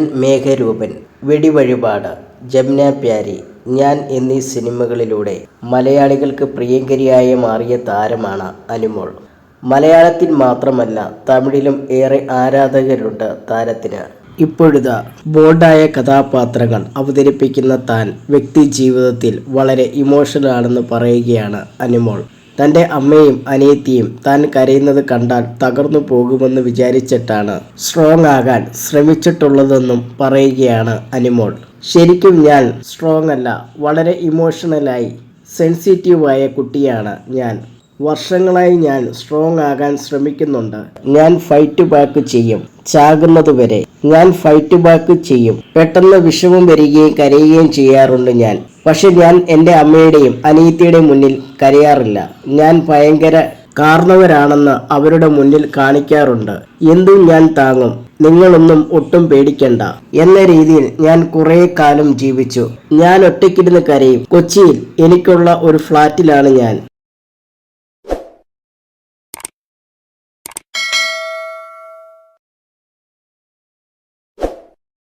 മേഘരൂപൻ വെടിവഴിപാട് ജംന പ്യാരി ഞാൻ എന്നീ സിനിമകളിലൂടെ മലയാളികൾക്ക് പ്രിയങ്കരിയായി മാറിയ താരമാണ് അനുമോൾ. മലയാളത്തിൽ മാത്രമല്ല തമിഴിലും ഏറെ ആരാധകരുണ്ട് താരത്തിന്. ഇപ്പോഴിതാ ബോൾഡായ കഥാപാത്രങ്ങൾ അവതരിപ്പിക്കുന്ന താൻ വ്യക്തി ജീവിതത്തിൽ വളരെ ഇമോഷണൽ ആണെന്ന് പറയുകയാണ് അനുമോൾ. തന്റെ അമ്മയും അനിയത്തിയും താൻ കരയുന്നത് കണ്ടാൽ തകർന്നു പോകുമെന്ന് വിചാരിച്ചിട്ടാണ് സ്ട്രോങ് ആകാൻ ശ്രമിച്ചിട്ടുള്ളതെന്നും പറയുകയാണ് അനിമോൾ. ശരിക്കും ഞാൻ സ്ട്രോങ് അല്ല വളരെ ഇമോഷണലായി സെൻസിറ്റീവായ കുട്ടിയാണ് ഞാൻ. വർഷങ്ങളായി ഞാൻ സ്ട്രോങ് ആകാൻ ശ്രമിക്കുന്നുണ്ട്. ഞാൻ ഫൈറ്റ് ബാക്ക് ചെയ്യും ചാകുന്നതുവരെ ഞാൻ ഫൈറ്റ് ബാക്ക് ചെയ്യും. പെട്ടെന്ന് വിഷമം വരികയും കരയുകയും ചെയ്യാറുണ്ട് ഞാൻ. പക്ഷെ ഞാൻ എന്റെ അമ്മയുടെയും അനിയത്തിയുടെയും മുന്നിൽ കരയാറില്ല. ഞാൻ ഭയങ്കര കാർന്നവരാണെന്ന് അവരുടെ മുന്നിൽ കാണിക്കാറുണ്ട്. എന്തും ഞാൻ താങ്ങും. നിങ്ങളൊന്നും ഒട്ടും പേടിക്കണ്ട. എന്ന രീതിയിൽ ഞാൻ കുറേ കാലം ജീവിച്ചു. ഞാൻ ഒറ്റയ്ക്കിരുന്ന് കരയും. കൊച്ചിയിൽ എനിക്കുള്ള ഒരു ഫ്ലാറ്റിലാണ് ഞാൻ.